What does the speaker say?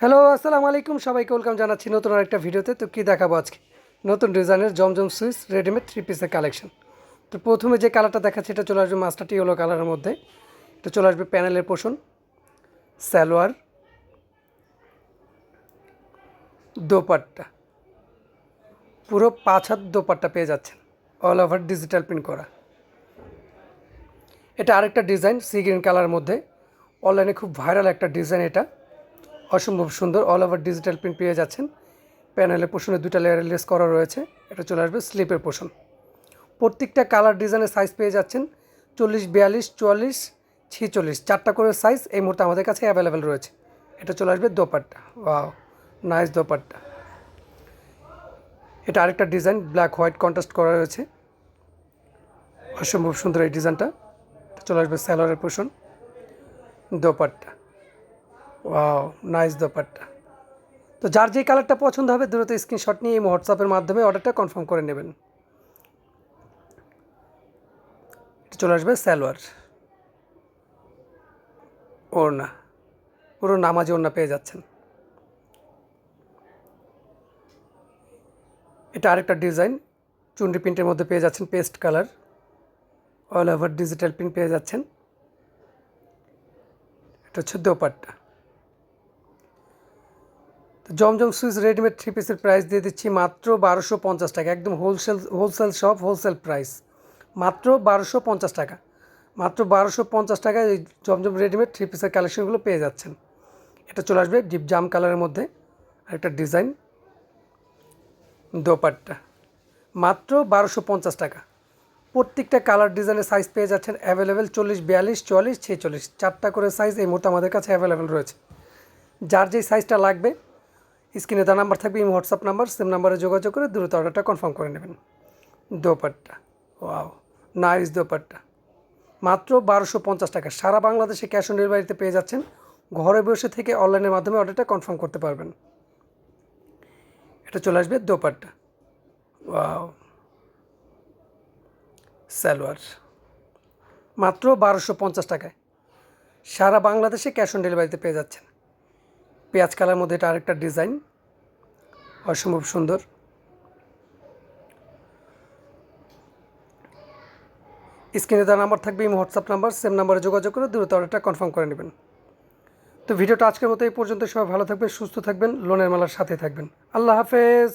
Hello, আসসালামু আলাইকুম। সবাইকে ওয়েলকাম জানাচ্ছি নতুন আরেকটা ভিডিওতে। তো কী দেখাবো আজকে? নতুন ডিজাইনের জমজম সুইচ, রেডিমেড থ্রি পিসের কালেকশন তো প্রথমে যে কালারটা দেখাচ্ছি এটা চলে আসবে মাস্টারটি ইয়েলো কালারের মধ্যে। এটা চলে আসবে প্যানেলের পোষণ, সালোয়ার, দোপাট্টা। পুরো পাঁচ হাত দোপাট্টা পেয়ে যাচ্ছেন অল ওভার ডিজিটাল প্রিন্ট করা। এটা আরেকটা ডিজাইন সি গ্রিন কালারের মধ্যে। অনলাইনে খুব ভাইরাল একটা ডিজাইন এটা। অসম্ভব সুন্দর অল ওভার ডিজিটাল প্রিন্ট পেয়ে যাচ্ছেন। প্যানেলের পোষণে দুটা লেয়ার লেস করা রয়েছে। এটা চলে আসবে স্লিপের পোষণ। প্রত্যেকটা কালার ডিজাইনের সাইজ পেয়ে যাচ্ছেন চল্লিশ, বিয়াল্লিশ, চুয়াল্লিশ, ছিচল্লিশ। চারটা করে সাইজ এই মুহূর্তে আমাদের কাছে অ্যাভেলেবেল রয়েছে। এটা চলে আসবে দোপাট্টা। Wow nice dupatta. এটা আরেকটা ডিজাইন ব্ল্যাক হোয়াইট কন্ট্রাস্ট করা রয়েছে। অসম্ভব সুন্দর এই ডিজাইনটা চলে আসবে স্যালোয়ারের পোষণ। দোপাট্টা। Wow nice dupatta. তো যার যে কালারটা পছন্দ হবে, দ্রুত স্ক্রিনশট নিয়ে এই হোয়াটসঅ্যাপের মাধ্যমে অর্ডারটা কনফার্ম করে নেবেন। চলে আসবে স্যালোয়ার ওড়না। পুরো নামাজি ওড়না পেয়ে যাচ্ছেন। এটা আরেকটা ডিজাইন চুন্ডি প্রিন্টের মধ্যে পেয়ে যাচ্ছেন paste colour all over digital print পেয়ে যাচ্ছেন। এটা হচ্ছে দোপাট্টা। জমজম সুইচ রেডিমেড থ্রি পিসের প্রাইস দিয়ে দিচ্ছি মাত্র বারোশো পঞ্চাশ টাকা। একদম wholesale wholesale shop wholesale price. মাত্র বারোশো পঞ্চাশ টাকা। মাত্র বারোশো পঞ্চাশ টাকায় এই জমজম রেডিমেড থ্রি পিসের কালেকশনগুলো পেয়ে যাচ্ছেন। এটা চলে আসবে ডিপ জাম কালারের মধ্যে। আরেকটা ডিজাইন। দোপাট্টা। মাত্র বারোশো পঞ্চাশ টাকা। প্রত্যেকটা কালার ডিজাইনের সাইজ পেয়ে যাচ্ছেন অ্যাভেলেবেল চল্লিশ, বিয়াল্লিশ, চুয়াল্লিশ, ছেচল্লিশ। চারটা করে সাইজ এই মুহূর্তে আমাদের কাছে অ্যাভেলেবেল রয়েছে। যার যেই সাইজটা লাগবে স্ক্রিনে তার নাম্বার থাকবে এই হোয়াটসঅ্যাপ নাম্বার, সেম নাম্বারে যোগাযোগ করে দ্রুত অর্ডারটা কনফার্ম করে নেবেন। Dupatta, wow, nice dupatta. মাত্র বারোশো পঞ্চাশ টাকা। সারা বাংলাদেশে ক্যাশ অন ডেলিভারিতে পেয়ে যাচ্ছেন। ঘরে বসে থেকে অনলাইনের মাধ্যমে অর্ডারটা কনফার্ম করতে পারবেন। এটা চলে আসবে দোপাট্টা। ওয়াও, সালোয়ার। মাত্র বারোশো পঞ্চাশ টাকায়। সারা বাংলাদেশে ক্যাশ অন ডেলিভারিতে পেয়ে যাচ্ছেন। পেঁয়াজ কালার মধ্যে এটা আরেকটা ডিজাইন। অসম্ভব সুন্দর। স্ক্রিনে দেওয়া নাম্বার থাকবে এই হোয়াটসঅ্যাপ নাম্বার, সেম নাম্বারে যোগাযোগ করে দ্রুত অর্ডারটা কনফার্ম করে নেবেন। তো ভিডিওটা আজকের মতো এই পর্যন্ত, সবাই ভালো থাকবেন, সুস্থ থাকবেন, লোনের মেলার সাথে থাকবেন। আল্লাহ হাফেজ।